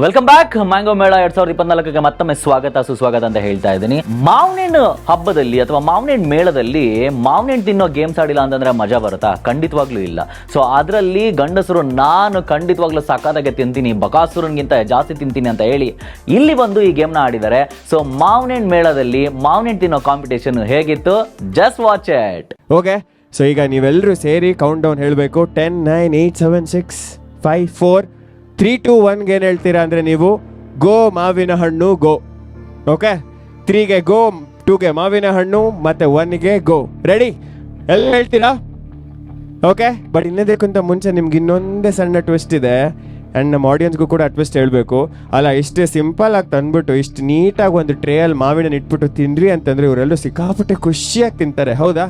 Welcome back mango ಮೇಳ ಎರಡ್ ಸಾವಿರದ ಇಪ್ಪತ್ನಾಲ್ಕಕ್ಕೆ ಮತ್ತೊಮ್ಮೆ ಸ್ವಾಗತ, ಸುಸ್ವಾಗತ ಅಂತ ಹೇಳ್ತಾ ಇದ್ದೀನಿ. ಮಾವಿನ ಹಬ್ಬದಲ್ಲಿ ಅಥವಾ ಮಾವಿನ ಮೇಳದಲ್ಲಿ ಮಾವಿನ ತಿನ್ನೋ ಗೇಮ್ಸ್ ಆಡಿಲ್ಲ ಅಂತಂದ್ರೆ ಮಜಾ ಬರುತ್ತಾ? ಖಂಡಿತವಾಗ್ಲೂ ಇಲ್ಲ. ಸೊ ಅದರಲ್ಲಿ ಗಂಡಸರು, ನಾನು ಖಂಡಿತವಾಗ್ಲೂ ಸಖತ್ತಾಗೆ ತಿಂತೀನಿ, ಬಕಾಸುರನ್ಗಿಂತ ಜಾಸ್ತಿ ತಿಂತೀನಿ ಅಂತ ಹೇಳಿ ಇಲ್ಲಿ ಬಂದು ಈ ಗೇಮ್ನ ಆಡಿದ್ದಾರೆ. ಸೊ ಮಾವಿನ ಮೇಳದಲ್ಲಿ ಮಾವಿನ ತಿನ್ನೋ ಕಾಂಪಿಟೇಷನ್ ಹೇಗಿತ್ತು? Just watch it okay so ಈಗ ನೀವೆಲ್ಲರೂ ಸೇರಿ ಕೌಂಟ್ ಡೌನ್ ಹೇಳಬೇಕು. Ten nine eight seven six five four three two ಒನ್ಗೆ ಏನು ಹೇಳ್ತೀರಾ ಅಂದರೆ ನೀವು ಗೋ ಮಾವಿನ ಹಣ್ಣು, ಗೋ. ಓಕೆ ತ್ರೀಗೆ ಗೋ ಟೂಗೆ ಮಾವಿನ ಹಣ್ಣು, ಮತ್ತು ಒನ್ಗೆ ಗೋ ರೆಡಿ ಎಲ್ಲ ಹೇಳ್ತೀರಾ? ಓಕೆ ಬಟ್ ಇನ್ನದಕ್ಕಿಂತ ಮುಂಚೆ ನಿಮ್ಗೆ ಇನ್ನೊಂದೇ ಸಣ್ಣ ಟ್ವಿಸ್ಟ್ ಇದೆ. ಆ್ಯಂಡ್ ನಮ್ಮ ಆಡಿಯನ್ಸ್ಗೂ ಕೂಡ ಟ್ವಿಸ್ಟ್ ಹೇಳಬೇಕು. ಅಲ್ಲ, ಇಷ್ಟೇ ಸಿಂಪಲ್ ಆಗಿ ತಂದ್ಬಿಟ್ಟು, ಇಷ್ಟು ನೀಟಾಗಿ ಒಂದು ಟ್ರೇಯಲ್ಲಿ ಮಾವಿನ ಇಟ್ಬಿಟ್ಟು ತಿನ್ರಿ ಅಂತಂದ್ರೆ ಇವರೆಲ್ಲರೂ ಸಿಕ್ಕಾಪಟ್ಟೆ ಖುಷಿಯಾಗಿ ತಿಂತಾರೆ, ಹೌದಾ?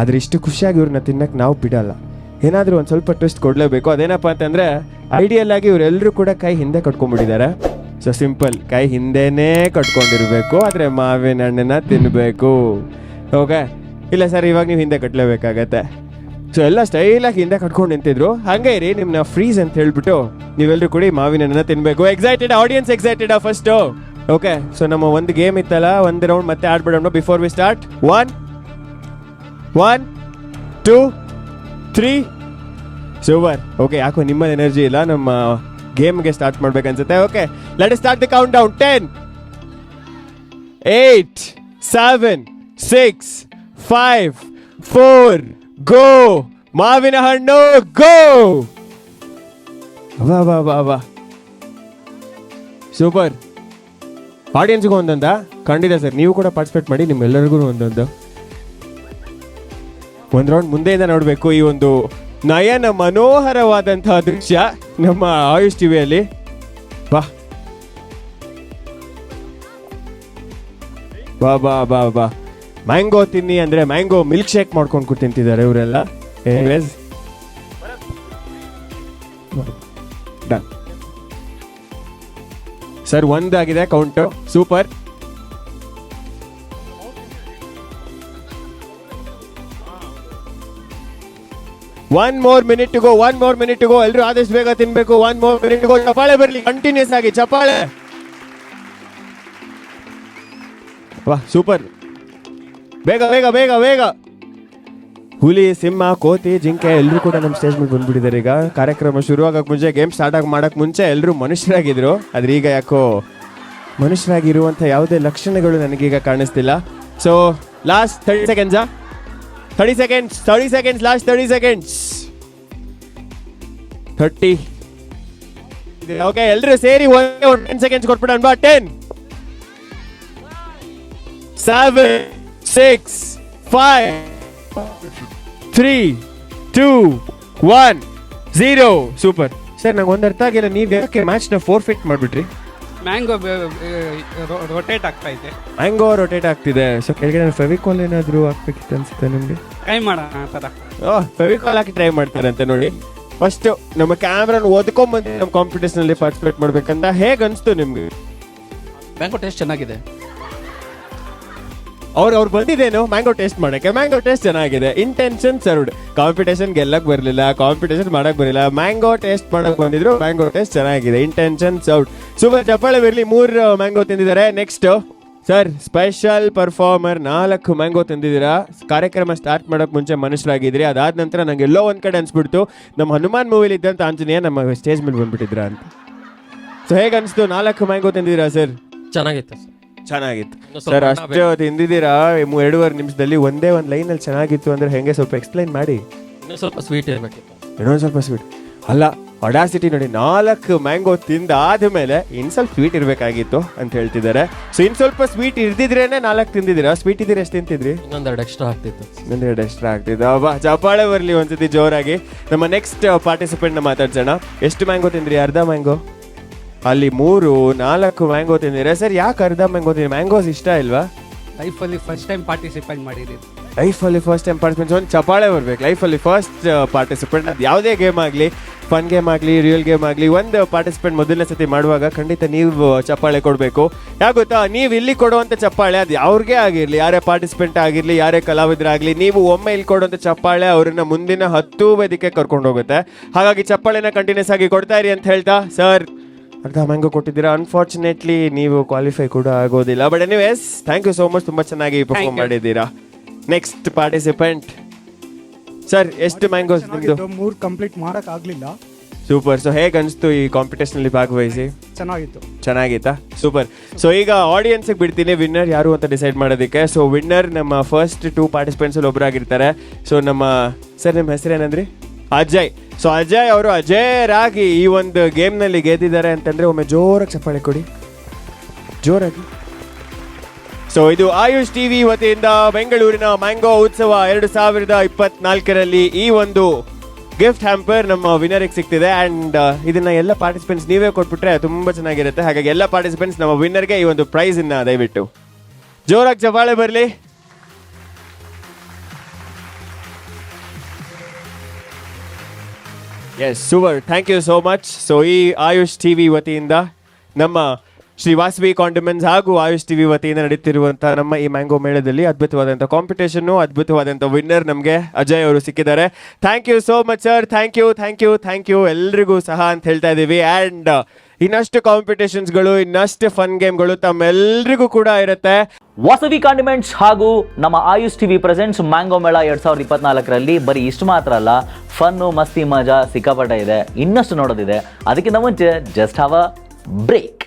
ಆದ್ರೆ ಇಷ್ಟು ಖುಷಿಯಾಗಿ ಇವ್ರನ್ನ ತಿನ್ನಕ್ಕೆ ನಾವು ಬಿಡಲ್ಲ. ಏನಾದರೂ ಒಂದು ಸ್ವಲ್ಪ ಟ್ವಿಸ್ಟ್ ಕೊಡಲೇಬೇಕು. ಅದೇನಪ್ಪ ಅಂತಂದ್ರೆ ಐಡಿಯಲ್ ಆಗಿ ಇವರೆಲ್ಲರೂ ಕೂಡ ಕೈ ಹಿಂದೆ ಕಟ್ಕೊಂಡ್ಬಿಟ್ಟಿದ್ದಾರೆ. ಸೊ ಸಿಂಪಲ್ ಕೈ ಹಿಂದೆನೇ ಕಟ್ಕೊಂಡಿರಬೇಕು, ಆದರೆ ಮಾವಿನ ಹಣ್ಣನ್ನ ತಿನ್ನಬೇಕು ಓಕೆ ಇಲ್ಲ ಸರ್, ಇವಾಗ ನೀವು ಹಿಂದೆ ಕಟ್ಟಲೇಬೇಕಾಗತ್ತೆ ಸೊ ಎಲ್ಲ ಸ್ಟೈಲಾಗಿ ಹಿಂದೆ ಕಟ್ಕೊಂಡು ನಿಂತಿದ್ರು. ಹಂಗೆ ರೀ ನಿಮ್ಮನ್ನ ಫ್ರೀಸ್ ಅಂತ ಹೇಳ್ಬಿಟ್ಟು ನೀವೆಲ್ಲರೂ ಕೂಡ ಮಾವಿನ ಹಣ್ಣನ್ನ ತಿನ್ನಬೇಕು ಎಕ್ಸೈಟೆಡ್ ಆಡಿಯನ್ಸ್ ಎಕ್ಸೈಟೆಡ್ ಆ ಫಸ್ಟ್ ಓಕೆ ಸೊ ನಮ್ಮ ಒಂದು ಗೇಮ್ ಇತ್ತಲ್ಲ, ಒಂದು ರೌಂಡ್ ಮತ್ತೆ ಆಡ್ಬಿಡೋಣ before we start one one two three super okay ಯಾಕೋ ನಿಮ್ಮಲ್ಲಿ ಎನರ್ಜಿ ಇಲ್ಲ ನಮ್ಮ ಗೇಮ್ಗೆ start ಮಾಡ್ಬೇಕನ್ಸುತ್ತೆ okay let start the count down ten eight seven six five four go ಮಾವಿನ ಹಣ್ಣು ಗೋ ವಾ ವಾ ವಾ ವಾ. ಸೂಪರ್ ಆಡಿಯನ್ಸ್ಗೂ ಒಂದೊಂದ. ಖಂಡಿತ ಸರ್, ನೀವು ಕೂಡ ಪಾರ್ಟಿಸಿಪೇಟ್ ಮಾಡಿ, ನಿಮ್ಮೆಲ್ಲರಿಗೂ ಒಂದೊಂದು. ಒಂದು ರೌಂಡ್ ಮುಂದೆಯಿಂದ ನೋಡಬೇಕು ಈ ಒಂದು ನಯನ ಮನೋಹರವಾದಂತಹ ದೃಶ್ಯ ನಮ್ಮ ಆಯುಷ್ ಟಿವಿಯಲ್ಲಿ. ಬಾ. ಬಾ ಬಾ ಬಾ ಬಾ. ಮ್ಯಾಂಗೋ ತಿನ್ನಿ ಅಂದ್ರೆ ಮ್ಯಾಂಗೋ ಮಿಲ್ಕ್ ಶೇಕ್ ಮಾಡ್ಕೊಂಡು ತಿಂತಿದ್ದಾರೆ ಇವರೆಲ್ಲ. ಡನ್ ಸರ್ ಒಂದಾಗಿದೆ count super one more minute go one more minute go ಎಲ್ಲರೂ ಆದಷ್ಟು ಬೇಗ ತಿನ್ಬೇಕು. ಒನ್ ಮೋರ್ ಮಿನಿಟ್ ಗೋ ಚಪಾಳೆ ಬರಲಿ ಕಂಟಿನ್ಯೂಸ್ ಆಗಿ ಚಪಾಳೆ ವಾ ಸೂಪರ್ ಬೇಗ ಬೇಗ ಬೇಗ ಬೇಗ. ಹುಲಿ, ಸಿಂಹ, ಕೋತಿ, ಜಿಂಕೆ ಎಲ್ಲರೂ ಕೂಡ ನಮ್ಮ ಸ್ಟೇಜ್ ಮೇಲೆ ಬಂದ್ಬಿಟ್ಟಿದ್ದಾರೆ. ಈಗ ಕಾರ್ಯಕ್ರಮ ಶುರುವಾಗಕ್ಕೆ ಮುಂಚೆ ಗೇಮ್ ಸ್ಟಾರ್ಟ್ ಆಗಿ ಮಾಡಕ್ ಮುಂಚೆ ಎಲ್ಲರೂ ಮನುಷ್ಯರಾಗಿದ್ರು. ಆದ್ರೆ ಈಗ ಯಾಕೋ ಮನುಷ್ಯರಾಗಿರುವಂಥ ಯಾವುದೇ ಲಕ್ಷಣಗಳು ನನಗೀಗ ಕಾಣಿಸ್ತಿಲ್ಲ. So last thirty ಸೆಕೆಂಡ್ಸಾ thirty seconds thirty seconds last thirty seconds thirty okay ಎಲ್ಲರೂ ಸೇರಿ ಒಂದೇ ಟೆನ್ ಸೆಕೆಂಡ್ಸ್ ಕೊಟ್ಬಿಡೋಣ, ಬಾ ten seven six five three two one zero super sir ನಂಗೆ ಒಂದು ಅರ್ಥ ಆಗಿಲ್ಲ, ನೀವು ಯಾಕೆ ಮ್ಯಾಚ್ನ ಫೋರ್ ಫಿಟ್ ಮಾಡಿಬಿಟ್ರಿ? ಮ್ಯಾಂಗೋ ರೊಟೇಟ್ ಆಗ್ತಾ ಇದೆ. ಮ್ಯಾಂಗೋ ರೊಟೇಟ್ ಆಗ್ತಿದೆ. ಸೊ ಕೆಳಗಡೆ ಫೆವಿಕಾಲ್ ಏನಾದರೂ ಹಾಕ್ಬೇಕಿತ್ತು ಅನ್ಸುತ್ತೆ ನಿಮಗೆ? ಟ್ರೈ ಮಾಡೋಣ ಆ ಥರ. ಓಹ್ ಫೆವಿಕಾಲ್ ಹಾಕಿ ಟ್ರೈ ಮಾಡ್ತಾರಂತೆ ನೋಡಿ. ಫಸ್ಟ್ ನಮ್ಮ ಕ್ಯಾಮ್ರಾನ ಓದ್ಕೊಂಬಂದು ನಮ್ಮ ಕಾಂಪಿಟೇಷನ್ ಅಲ್ಲಿ ಪಾರ್ಟಿಸಿಪೇಟ್ ಮಾಡ್ಬೇಕಂತ ಹೇಗೆ ಅನಿಸ್ತು ನಿಮ್ಗೆ? ಮ್ಯಾಂಗೋ ಟೇಸ್ಟ್ ಚೆನ್ನಾಗಿದೆ. ಅವ್ರು ಅವ್ರು ಬಂದಿದ್ದೇನು ಮ್ಯಾಂಗೋ ಟೇಸ್ಟ್ ಮಾಡೋಕ್ಕೆ. ಮ್ಯಾಂಗೋ ಟೇಸ್ಟ್ ಚೆನ್ನಾಗಿದೆ. ಇಂಟೆನ್ಷನ್ ಸರ್ವ್ಡ್ ಕಾಂಪಿಟೇಷನ್ ಗೆಲ್ಲಕ್ ಬರಲಿಲ್ಲ. ಕಾಂಪಿಟೇಷನ್ ಮಾಡಕ್ ಬರಲಿಲ್ಲ. ಮ್ಯಾಂಗೋ ಟೇಸ್ಟ್ ಮಾಡಕ್ ಬಂದಿದ್ರು. ಮ್ಯಾಂಗೋ ಟೇಸ್ಟ್ ಚೆನ್ನಾಗಿದೆ. ಇಂಟೆನ್ಷನ್ ಸರ್ವ್ಡ್ ಸುಮ ಚಪ್ಪಾಳೆ ಬರಲಿ ಮೂರು ಮ್ಯಾಂಗೋ ತಿಂದಿದ್ದಾರೆ. ನೆಕ್ಸ್ಟ್ ಸರ್ ಸ್ಪೆಷಲ್ ಪರ್ಫಾರ್ಮರ್ ನಾಲ್ಕು ಮ್ಯಾಂಗೋ ತಿಂದಿದ್ದೀರಾ? ಕಾರ್ಯಕ್ರಮ ಸ್ಟಾರ್ಟ್ ಮಾಡೋಕೆ ಮುಂಚೆ ಮನುಷ್ಯರಾಗಿದ್ರಿ ಅದಾದ ನಂತರ ನಂಗೆ ಎಲ್ಲೋ ಒಂದು ಕಡೆ ಅನಿಸ್ಬಿಡ್ತು. ನಮ್ಮ ಹನುಮಾನ್ ಮೂವಿಲಿ ಇದ್ದಂಥ ಆಂಜನೇಯ ನಮ್ಮ ಸ್ಟೇಜ್ ಮೇಲೆ ಬಂದ್ಬಿಟ್ಟಿದ್ರ ಅಂತ ಸೊ ಹೇಗೆ ಅನಿಸ್ತು? ನಾಲ್ಕು ಮ್ಯಾಂಗೋ ತಿಂದಿದ್ದೀರಾ ಸರ್ ಚೆನ್ನಾಗಿತ್ತು ಚೆನ್ನಾಗಿತ್ತು. ಸರ್ ಅಷ್ಟು ತಿಂದಿದ್ದೀರಾ ಎರಡೂವರೆ ನಿಮಿಷದಲ್ಲಿ ಒಂದೇ ಒಂದು ಲೈನಲ್ಲಿ ಚೆನ್ನಾಗಿತ್ತು ಅಂದ್ರೆ ಹೆಂಗೆ? ಸ್ವಲ್ಪ ಎಕ್ಸ್ಪ್ಲೈನ್ ಮಾಡಿ. ಇನ್ನೊಂದು ಸ್ವಲ್ಪ ಸ್ವೀಟ್ ಇರಬೇಕಿತ್ತು. ಇನ್ನೊಂದು ಸ್ವಲ್ಪ ಸ್ವೀಟ್ ಅಲ್ಲ ಅಡಾಸಿಟಿ ನೋಡಿ ನಾಲ್ಕು ಮ್ಯಾಂಗೋ ತಿಂದಾದ ಮೇಲೆ ಇನ್ನು ಸ್ವಲ್ಪ ಸ್ವೀಟ್ ಇರಬೇಕಾಗಿತ್ತು ಅಂತ ಹೇಳ್ತಿದ್ದಾರೆ. ಸೊ ಇನ್ನು ಸ್ವಲ್ಪ ಸ್ವೀಟ್ ಇರ್ದಿದ್ರೇನೆ ನಾಲ್ಕು ತಿಂದಿದ್ದೀರಾ? ಸ್ವೀಟ್ ಇದ್ದೀರಾ ಎಷ್ಟು ತಿಂತಿದ್ರಿ? ಇನ್ನೊಂದೆರಡು ಎಕ್ಸ್ಟ್ರಾ ಆಗ್ತಿತ್ತು. ಇನ್ನೊಂದೆರಡು ಎಕ್ಸ್ಟ್ರಾ ಆಗ್ತಿತ್ತು. ಅಬ್ಬಾ ಚಪ್ಪಾಳೆ ಬರಲಿ ಒಂದ್ಸತಿ ಜೋರಾಗಿ. ನಮ್ಮ ನೆಕ್ಸ್ಟ್ ಪಾರ್ಟಿಸಿಪೆಂಟ್ನ ಮಾತಾಡ್ಸೋಣ. ಎಷ್ಟು ಮ್ಯಾಂಗೋ ತಿಂದ್ರಿ? ಅರ್ಧ ಮ್ಯಾಂಗೋ ಅಲ್ಲಿ ಮೂರು ನಾಲ್ಕು ಮ್ಯಾಂಗೋ ತಿಂದಿರ ಸರ್ ಯಾಕೆ ಅರ್ಧ ಮ್ಯಾಂಗೋ ತಿಂದಿರಿ? ಮ್ಯಾಂಗೋಸ್ ಇಷ್ಟ ಇಲ್ವಾ? ಲೈಫಲ್ಲಿ ಫಸ್ಟ್ ಟೈಮ್ ಪಾರ್ಟಿಸಿಪೇಟ್ ಮಾಡಿದ್ದೀನಿ ಲೈಫಲ್ಲಿ ಫಸ್ಟ್ ಟೈಮ್ ಪಾರ್ಟಿಸಿಪೇಟ್ ಒಂದು ಚಪಾಳೆ ಬರ್ಬೇಕು. ಲೈಫಲ್ಲಿ ಫಸ್ಟ್ ಪಾರ್ಟಿಸಿಪೇಟ್ ಅದು ಯಾವುದೇ ಗೇಮ್ ಆಗಲಿ ಫನ್ ಗೇಮ್ ಆಗಲಿ ರಿಯಲ್ ಗೇಮ್ ಆಗಲಿ ಒಂದು ಪಾರ್ಟಿಸಿಪೇಟ್ ಮೊದಲನೇ ಸತಿ ಮಾಡುವಾಗ ಖಂಡಿತ ನೀವು ಚಪ್ಪಾಳೆ ಕೊಡಬೇಕು. ಯಾಕೆ ಗೊತ್ತಾ? ನೀವು ಇಲ್ಲಿ ಕೊಡುವಂಥ ಚಪ್ಪಾಳೆ ಅದು ಅವ್ರಿಗೆ ಆಗಿರಲಿ ಯಾರೇ ಪಾರ್ಟಿಸಿಪೆಂಟ್ ಆಗಿರಲಿ ಯಾರೇ ಕಲಾವಿದರಾಗಲಿ ನೀವು ಒಮ್ಮೆ ಇಲ್ಲಿ ಕೊಡುವಂಥ ಚಪ್ಪಾಳೆ ಅವರನ್ನು ಮುಂದಿನ ಹತ್ತು ವೇದಿಕೆ ಕರ್ಕೊಂಡು ಹೋಗುತ್ತೆ ಹಾಗಾಗಿ ಚಪ್ಪಾಳೆನ ಕಂಟಿನ್ಯೂಸ್ ಆಗಿ ಕೊಡ್ತಾ ಇರಿ ಅಂತ ಹೇಳ್ತಾ ಸರ್ ಅರ್ಧ ಮ್ಯಾಂಗೋ ಕೊಟ್ಟಿದ್ದೀರಾ? ಅನ್ಫಾರ್ಚುನೇಟ್ಲಿ ನೀವು ಕ್ವಾಲಿಫೈ ಕೂಡ ಆಗೋದಿಲ್ಲ. But anyways thank you so much ತುಂಬ ಚೆನ್ನಾಗಿ ಪರ್ಫಾರ್ಮ್. ಮಾಡಿದ್ದೀರಾ? ನೆಕ್ಸ್ಟ್ ಪಾರ್ಟಿಸಿಪೆಂಟ್ ಸರ್ ಎಷ್ಟು ಮ್ಯಾಂಗೋಸ್ ನಿಮ್ಮದು ಮೂರು ಕಂಪ್ಲೀಟ್ ಮಾಡಕ್ ಆಗ್ಲಿಲ್ಲ. ಸೂಪರ್ ಸೊ ಹೇಗೆ ಅನಿಸ್ತು ಈ ಕಾಂಪಿಟೇಷನಲ್ಲಿ ಭಾಗವಹಿಸಿ? ಚೆನ್ನಾಗಿತ್ತು. ಚೆನ್ನಾಗಿತ್ತಾ? ಸೂಪರ್ ಸೊ ಈಗ ಆಡಿಯನ್ಸ್ಗೆ ಬಿಡ್ತೀನಿ. ವಿನ್ನರ್ ಯಾರು ಅಂತ ಡಿಸೈಡ್ ಮಾಡೋದಕ್ಕೆ. ಸೊ ವಿನ್ನರ್ ನಮ್ಮ ಫಸ್ಟ್ ಟೂ ಪಾರ್ಟಿಸಿಪೆಂಟ್ಸಲ್ಲಿ ಒಬ್ಬರಾಗಿರ್ತಾರೆ ಸೊ ನಮ್ಮ ಸರ್ ನಿಮ್ಮ ಹೆಸರೇನಂದ್ರಿ? ಅಜಯ್. ಸೊ ಅಜಯ್ ಅವರು ಅಜಯ್ ರಾಗಿ ಈ ಒಂದು ಗೇಮ್ನಲ್ಲಿ ಗೆದ್ದಿದ್ದಾರೆ ಅಂತಂದ್ರೆ ಒಮ್ಮೆ ಜೋರಾಗಿ ಚಪ್ಪಾಳೆ ಕೊಡಿ. ಜೋರಾಗಿ. ಸೊ ಇದು ಆಯುಷ್ ಟಿವಿ ವತಿಯಿಂದ ಬೆಂಗಳೂರಿನ ಮ್ಯಾಂಗೋ ಉತ್ಸವ ಎರಡು ಸಾವಿರದ ಇಪ್ಪತ್ನಾಲ್ಕರಲ್ಲಿ ಈ ಒಂದು ಗಿಫ್ಟ್ ಹ್ಯಾಂಪರ್ ನಮ್ಮ ವಿನ್ನರಿಗೆ ಸಿಗ್ತಿದೆ. ಅಂಡ್ ಇದನ್ನ ಎಲ್ಲ ಪಾರ್ಟಿಸಿಪೆಂಟ್ಸ್ ನೀವೇ ಕೊಟ್ಬಿಟ್ರೆ ತುಂಬಾ ಚೆನ್ನಾಗಿರುತ್ತೆ. ಹಾಗಾಗಿ ಎಲ್ಲ ಪಾರ್ಟಿಸಿಪೆಂಟ್ಸ್ ನಮ್ಮ ವಿನ್ನರ್ಗೆ ಈ ಒಂದು ಪ್ರೈಸ್ ಇನ್ನ ದಯವಿಟ್ಟು. ಜೋರಾಗಿ ಚಪ್ಪಾಳೆ ಬರಲಿ. Yes super thank you so much so ಈ ಆಯುಷ್ ಟಿ ವಿ ವತಿಯಿಂದ ನಮ್ಮ ಶ್ರೀ ವಾಸವಿ ಕಾಂಡಿಮೆಂಟ್ಸ್ ಹಾಗೂ ಆಯುಷ್ ಟಿ ವಿ ವತಿಯಿಂದ ನಡೀತಿರುವಂತಹ ನಮ್ಮ ಈ ಮ್ಯಾಂಗೋ ಮೇಳದಲ್ಲಿ ಅದ್ಭುತವಾದಂಥ ಕಾಂಪಿಟೇಷನ್ನು ಅದ್ಭುತವಾದಂಥ ವಿನ್ನರ್ ನಮಗೆ ಅಜಯ್ ಅವರು ಸಿಕ್ಕಿದ್ದಾರೆ. Thank you so much sir thank you thank you thank you ಎಲ್ರಿಗೂ ಸಹ ಅಂತ ಹೇಳ್ತಾ ಇದ್ದೀವಿ ಆ್ಯಂಡ್ ಇನ್ನಷ್ಟು ಕಾಂಪಿಟೇಷನ್ಸ್ಗಳು, ಇನ್ನಷ್ಟು ಫನ್ ಗೇಮ್ಗಳು ತಮ್ಮೆಲ್ಲರಿಗೂ ಕೂಡ ಇರುತ್ತೆ. ವಸವಿ ಕಾಂಡಿಮೆಂಟ್ಸ್ ಹಾಗೂ ನಮ್ಮ ಆಯುಷ್ ಟಿವಿ ಪ್ರೆಸೆಂಟ್ಸ್ ಮ್ಯಾಂಗೋ ಮೇಳ ಎರಡ್ ಸಾವಿರದ ಇಪ್ಪತ್ನಾಲ್ಕರಲ್ಲಿ ಬರೀ ಇಷ್ಟು ಮಾತ್ರ ಅಲ್ಲ, ಫನ್ನು, ಮಸ್ತಿ, ಮಜಾ ಸಿಕ್ಕಾಪಟ್ಟೆ ಇದೆ. ಇನ್ನಷ್ಟು ನೋಡೋದಿದೆ. ಅದಕ್ಕಿಂತ ಮುಂಚೆ ಜಸ್ಟ್ ಹಾವ್ ಬ್ರೇಕ್